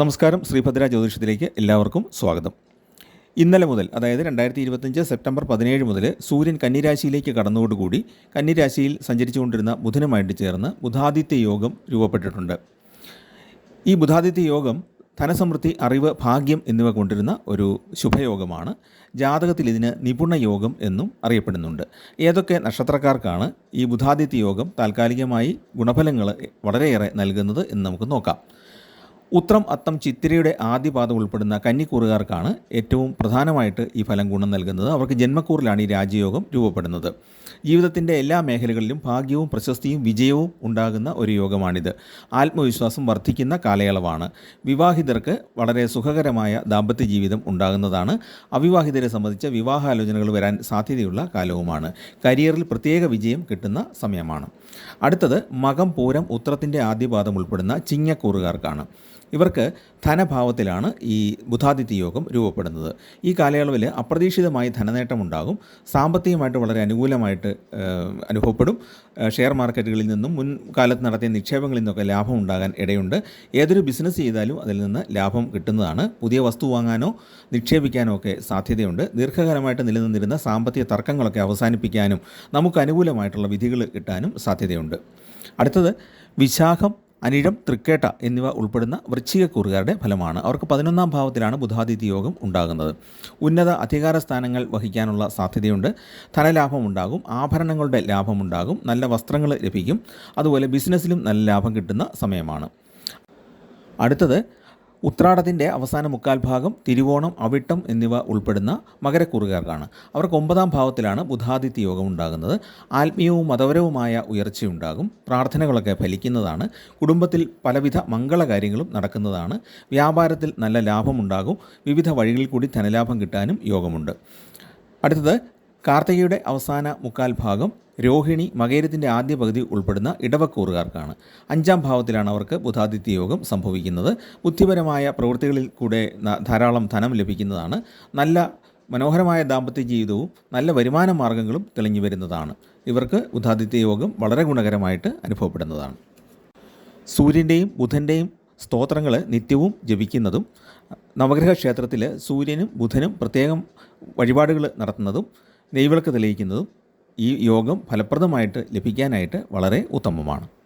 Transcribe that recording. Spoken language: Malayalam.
നമസ്കാരം ശ്രീഭദ്ര ജ്യോതിഷത്തിലേക്ക് എല്ലാവർക്കും സ്വാഗതം. ഇന്നലെ മുതൽ അതായത് രണ്ടായിരത്തി ഇരുപത്തഞ്ച് സെപ്റ്റംബർ പതിനേഴ് മുതൽ സൂര്യൻ കന്നിരാശിയിലേക്ക് കടന്നതോടുകൂടി കന്നിരാശിയിൽ സഞ്ചരിച്ചുകൊണ്ടിരുന്ന ബുധനുമായിട്ട് ചേർന്ന് ബുധാദിത്യ യോഗം രൂപപ്പെട്ടിട്ടുണ്ട്. ഈ ബുധാദിത്യ യോഗം ധനസമൃദ്ധി അറിവ് ഭാഗ്യം എന്നിവ കൊണ്ടിരുന്ന ഒരു ശുഭയോഗമാണ്. ജാതകത്തിൽ ഇതിന് നിപുണ യോഗം എന്നും അറിയപ്പെടുന്നുണ്ട്. ഏതൊക്കെ നക്ഷത്രക്കാർക്കാണ് ഈ ബുധാദിത്യ യോഗം താൽക്കാലികമായി ഗുണഫലങ്ങൾ വളരെയേറെ നൽകുന്നത് എന്ന് നമുക്ക് നോക്കാം. ഉത്രം അത്തം ചിത്തിരയുടെ ആദ്യപാദം ഉൾപ്പെടുന്ന കന്നിക്കൂറുകാർക്കാണ് ഏറ്റവും പ്രധാനമായിട്ട് ഈ ഫലം ഗുണം നൽകുന്നത്. അവർക്ക് ജന്മക്കൂറിലാണ് ഈ രാജയോഗം രൂപപ്പെടുന്നത്. ജീവിതത്തിന്റെ എല്ലാ മേഖലകളിലും ഭാഗ്യവും പ്രശസ്തിയും വിജയവും ഉണ്ടാകുന്ന ഒരു യോഗമാണിത്. ആത്മവിശ്വാസം വർദ്ധിക്കുന്ന കാലയളവാണ്. വിവാഹിതർക്ക് വളരെ സുഖകരമായ ദാമ്പത്യ ജീവിതം ഉണ്ടാകുന്നതാണ്. അവിവാഹിതരെ സംബന്ധിച്ച വിവാഹാലോചനകൾ വരാൻ സാധ്യതയുള്ള കാലവുമാണ്. കരിയറിൽ പ്രത്യേക വിജയം കിട്ടുന്ന സമയമാണ്. അടുത്തത് മകം പൂരം ഉത്രത്തിന്റെ ആദ്യപാദം ഉൾപ്പെടുന്ന ചിങ്ങക്കൂറുകാർക്കാണ്. ഇവർക്ക് ധനഭാവത്തിലാണ് ഈ ബുധാദിത്യ യോഗം രൂപപ്പെടുന്നത്. ഈ കാലയളവിൽ അപ്രതീക്ഷിതമായി ധനനേട്ടം ഉണ്ടാകും സാമ്പത്തികമായിട്ട് വളരെ അനുകൂലമായിട്ട് അനുഭവപ്പെടും. ഷെയർ മാർക്കറ്റുകളിൽ നിന്നും മുൻകാലത്ത് നടത്തിയ നിക്ഷേപങ്ങളിൽ നിന്നൊക്കെ ലാഭം ഉണ്ടാകാൻ ഇടയുണ്ട്. ഏതൊരു ബിസിനസ് ചെയ്താലും അതിൽ നിന്ന് ലാഭം കിട്ടുന്നതാണ്. പുതിയ വസ്തു വാങ്ങാനോ നിക്ഷേപിക്കാനോ ഒക്കെ സാധ്യതയുണ്ട്. ദീർഘകാലമായിട്ട് നിലനിന്നിരുന്ന സാമ്പത്തിക തർക്കങ്ങളൊക്കെ അവസാനിപ്പിക്കാനും നമുക്ക് അനുകൂലമായിട്ടുള്ള വിധികൾ കിട്ടാനും സാധ്യതയുണ്ട്. അടുത്തത് വിശാഖം അനിഴം തൃക്കേട്ട എന്നിവ ഉൾപ്പെടുന്ന വൃശ്ചികക്കൂറുകാരുടെ ഫലമാണ്. അവർക്ക് പതിനൊന്നാം ഭാവത്തിലാണ് ബുധാതിഥി യോഗം ഉണ്ടാകുന്നത്. ഉന്നത അധികാര സ്ഥാനങ്ങൾ വഹിക്കാനുള്ള സാധ്യതയുണ്ട്. ധനലാഭം ഉണ്ടാകും. ആഭരണങ്ങളുടെ ലാഭമുണ്ടാകും നല്ല വസ്ത്രങ്ങൾ ലഭിക്കും. അതുപോലെ ബിസിനസ്സിലും നല്ല ലാഭം കിട്ടുന്ന സമയമാണ്. അടുത്തത് ഉത്രാടത്തിന്റെ അവസാന മുക്കാൽ ഭാഗം തിരുവോണം അവിട്ടം എന്നിവ ഉൾപ്പെടുന്ന മകരക്കൂറുകാർക്കാണ്. അവർക്ക് ഒമ്പതാം ഭാവത്തിലാണ് ബുധാദിത്യ യോഗം ഉണ്ടാകുന്നത്. ആത്മീയവും മതപരവുമായ ഉയർച്ചയുണ്ടാകും. പ്രാർത്ഥനകളൊക്കെ ഫലിക്കുന്നതാണ്. കുടുംബത്തിൽ പലവിധ മംഗളകാര്യങ്ങളും നടക്കുന്നതാണ്. വ്യാപാരത്തിൽ നല്ല ലാഭമുണ്ടാകും. വിവിധ വഴികളിൽ കൂടി ധനലാഭം കിട്ടാനും യോഗമുണ്ട്. അടുത്തത് കാർത്തികയുടെ അവസാന മുക്കാൽ ഭാഗം രോഹിണി മകേരത്തിന്റെ ആദ്യ പകുതി ഉൾപ്പെടുന്ന ഇടവക്കൂറുകാർക്കാണ്. അഞ്ചാം ഭാവത്തിലാണ് അവർക്ക് ബുധാദിത്യ യോഗം സംഭവിക്കുന്നത്. ബുദ്ധിപരമായ പ്രവൃത്തികളിൽ കൂടെ ധാരാളം ധനം ലഭിക്കുന്നതാണ്. നല്ല മനോഹരമായ ദാമ്പത്യ ജീവിതവും നല്ല വരുമാന മാർഗങ്ങളും തെളിഞ്ഞു വരുന്നതാണ്. ഇവർക്ക് ബുധാദിത്യ യോഗം വളരെ ഗുണകരമായിട്ട് അനുഭവപ്പെടുന്നതാണ്. സൂര്യന്റെയും ബുധന്റെയും സ്തോത്രങ്ങൾ നിത്യവും ജപിക്കുന്നതും നവഗ്രഹ ക്ഷേത്രത്തിൽ സൂര്യനും ബുധനും പ്രത്യേകം വഴിപാടുകൾ നടത്തുന്നതും നെയ്വിളക്ക് തെളിയിക്കുന്നതും ഈ യോഗം ഫലപ്രദമായിട്ട് ലഭിക്കാനായിട്ട് വളരെ ഉത്തമമാണ്.